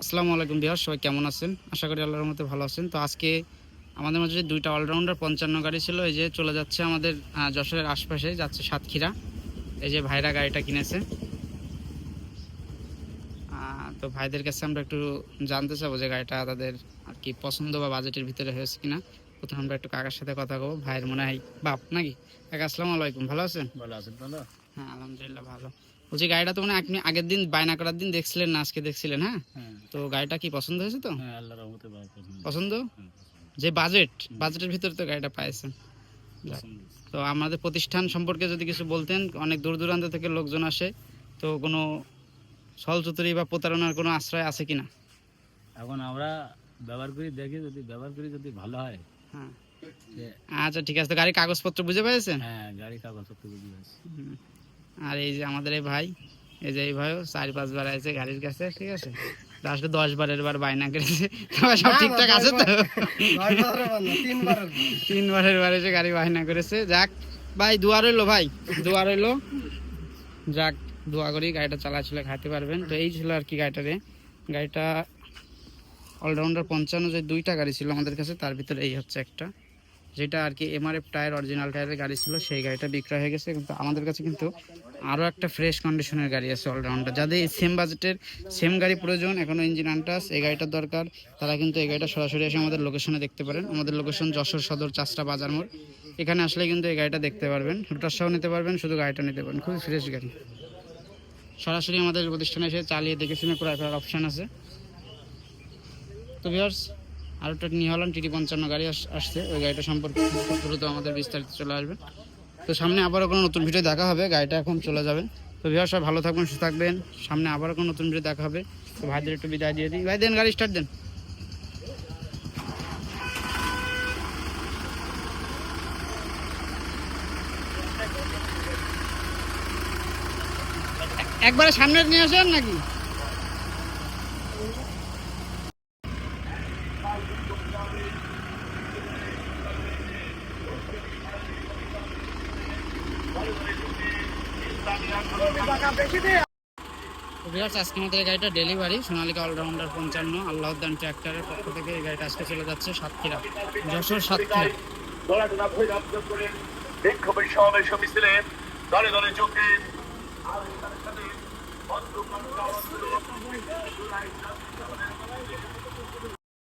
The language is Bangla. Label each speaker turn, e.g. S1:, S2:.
S1: আসসালামু আলাইকুম বিহার সবাই কেমন আছেন? আশা করি আল্লাহর মতো ভালো আছেন। তো আজকে আমাদের মাঝে দুইটা অলরাউন্ডার পঞ্চান্ন গাড়ি ছিল। এই যে চলে যাচ্ছে আমাদের যশোরের আশপাশে যাচ্ছে সাতক্ষীরা। এই যে ভাইরা গাড়িটা কিনেছে। তো ভাইদের কাছে আমরা একটু জানতে চাবো যে গাড়িটা তাদের আর কি পছন্দ বা বাজেটের ভিতরে হয়েছে কিনা। প্রথমে আমরা একটু কাকার সাথে কথা বলব। ভাইয়ের মনে হয় বাপ নাকি? কাকা আসসালামু আলাইকুম। ভালো আছেন?
S2: ভালো আছেন ভালো?
S1: হ্যাঁ আলহামদুলিল্লাহ ভালো। বলছি গাড়িটা তো মানে আপনি আগের দিন বায়না করার দিন দেখছিলেন না আজকে দেখছিলেন হ্যাঁ?
S2: হ্যাঁ।
S1: তো গাড়িটা কি পছন্দ হয়েছে তো?
S2: হ্যাঁ পছন্দ? হ্যাঁ,
S1: যে বাজেট বাজেটের ভিতরে তো গাড়িটা পাইছেন। তো আমাদের প্রতিষ্ঠান সম্পর্কে যদি কিছু বলতেন অনেক দূর দূরান্ত থেকে লোকজন আসে তো কোনো ছলচুতুরি বা প্রতারণার কোনো আশ্রয় আছে কিনা?
S2: এখন আমরা ব্যবহার করি দেখি যদি ব্যবহার করি যদি ভালো হয়।
S1: হ্যাঁ। আচ্ছা ঠিক আছে গাড়ির কাগজপত্র বুঝে পেয়েছেন
S2: হ্যাঁ গাড়ি কাগজপত্র বুঝি
S1: হুম। আর এই যে আমাদের এই ভাই এই যে এই ভাইও চার পাঁচবার আছে গাড়ির কাছে ঠিক আছে? আসলে দশ বারের বার বায়না করেছে। সব ঠিকঠাক আছে তো? তিনবারের বার এসে গাড়ি বায়না করেছে। যাক ভাই দোয়া রইল ভাই। দোয়া রইল। যাক দোয়া করি গাড়িটা চালাচ্ছিল খাইতে পারবেন। তো এই ছিল আর কি গাড়িটারে। গাড়িটা অলরাউন্ডার পঞ্চান্ন যে দুইটা গাড়ি ছিল আমাদের কাছে তার ভিতরে এই হচ্ছে একটা। যেটা আর কি এমআরএফ টায়ার অরিজিনাল টায়ারের গাড়ি ছিল, সেই গাড়িটা বিক্রয় হয়ে গেছে। কিন্তু আমাদের কাছে কিন্তু আরও একটা ফ্রেশ কন্ডিশনের গাড়ি আছে অলরাউন্ডার যাদের সেম বাজেটের সেম গাড়ি প্রয়োজন এখনও ইঞ্জিন আনটাস এই গাড়িটার দরকার, তারা কিন্তু এই গাড়িটা সরাসরি এসে আমাদের লোকেশনে দেখতে পারেন। আমাদের লোকেশন যশোর সদর চাষটা বাজার মোড়। এখানে আসলে কিন্তু এই গাড়িটা দেখতে পারবেন। রুটার নিতে পারবেন, শুধু গাড়িটা নিতে পারবেন। খুবই ফ্রেশ গাড়ি। সরাসরি আমাদের প্রতিষ্ঠানে এসে চালিয়ে দেখে শুনে ক্রয় অপশান আছে। তো ভিউয়ার্স আর একটা নিউ হল্যান্ড টিটি পঞ্চান্ন গাড়ি আস- আসছে। ওই গাড়িটা সম্পর্কে দ্রুত আমাদের বিস্তারিত চলে আসবে। তো সামনে আবারও কোনো নতুন ভিডিও দেখা হবে, গাড়িটা এখন চলে যাবে। তো ভিউয়ার্স সবাই ভালো থাকবেন, সুস্থ থাকবেন। সামনে আবারও কোনো নতুন ভিডিও দেখা হবে। তো ভাইদের একটু বিদায় দিয়ে দিই। ভাই, দেন গাড়ি স্টার্ট দেন। একবারে সামনে নিয়ে আসেন নাকি? আমাদের এই গাড়িটা ডেলিভারি সোনালিকা অলরাউন্ডার পঞ্চান্ন, আল্লাহদ্দান ট্র্যাক্টরের পক্ষ থেকে এই গাড়িটা আজকে চলে যাচ্ছে সাতক্ষীরা, যশোর সাতক্ষীরা।